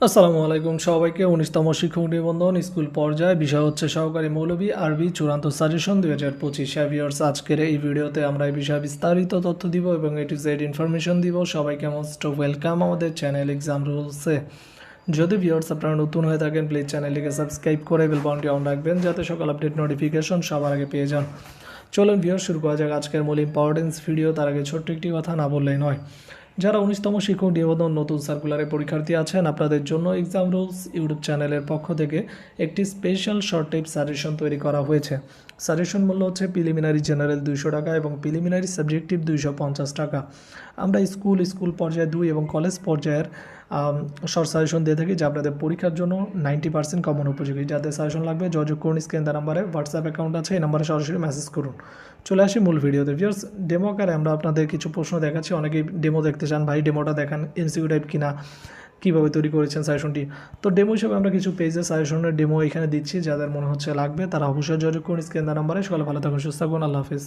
আসসালামু আলাইকুম সবাইকে। উনিশতম শিক্ষক নিবন্ধন স্কুল পর্যায়ে বিষয় হচ্ছে সহকারী মৌলবী, আরবি, চূড়ান্ত সাজেশন দুই হাজার পঁচিশ। হ্যাভিয়ার্স আজকের এই ভিডিওতে আমরা এই বিষয়ে বিস্তারিত তথ্য দিব এবং এ টু জেড ইনফরমেশন দিব। সবাইকে মোস্ট ওয়েলকাম আমাদের চ্যানেল এক্সাম রুলসে যদি ভিউয়ার্স আপনারা নতুন হয়ে থাকেন প্লিজ চ্যানেলটিকে সাবস্ক্রাইব করে বেল বাউন্টি অন রাখবেন, যাতে সকল আপডেট নোটিফিকেশন সবার আগে পেয়ে যান। চলুন ভিউয়ার শুরু করা যাক আজকের মূল ইম্পর্টেন্স ভিডিও তার আগে ছোট্ট একটি কথা না বললেই নয়। যারা উনিশতম শিক্ষক নিবন্ধন নতুন সার্কুলারে পরীক্ষার্থী আছেন, আপনাদের জন্য এক্সাম রুলস ইউটিউব চ্যানেলের পক্ষ থেকে একটি স্পেশাল শর্ট টাইপ সাজেশন তৈরি করা হয়েছে। সাজেশন মূল্য হচ্ছে প্রিলিমিনারি জেনারেল দুইশো টাকা এবং প্রিলিমিনারি সাবজেক্টিভ দুইশো পঞ্চাশ টাকা। আমরা স্কুল স্কুল পর্যায়ে দুই এবং কলেজ পর্যায়ের শর্ট সাজেশন দিয়ে থাকি যা আপনাদের পরীক্ষার জন্য নাইনটি পার্সেন্ট কমন উপযোগী। যাদের সাজেশন লাগবে, যোগাযোগ করুন স্ক্রিন দেওয়া নাম্বারে হোয়াটসঅ্যাপ অ্যাকাউন্ট আছে, এই নাম্বারে সরাসরি মেসেজ করুন। চলে আসি মূল ভিডিওতে ভিউয়ার্স ডেমো আকারে আমরা আপনাদের কিছু প্রশ্ন দেখাচ্ছি। অনেকেই ডেমো দেখতে চান, ভাই ডেমোটা দেখান এমসিকিউ টাইপ কিনা? কীভাবে তৈরি করেছেন সাজেশনটি তো ডেমো হিসেবে আমরা কিছু পেজে সাজেশনের ডেমো এখানে দিচ্ছি। যাদের মনে হচ্ছে লাগবে, তারা অবশ্যই যোগাযোগ করুন স্ক্রিন নাম্বারে সকালে ভালো থাকুন, সুস্থ থাকুন। আল্লাহ হাফিজ।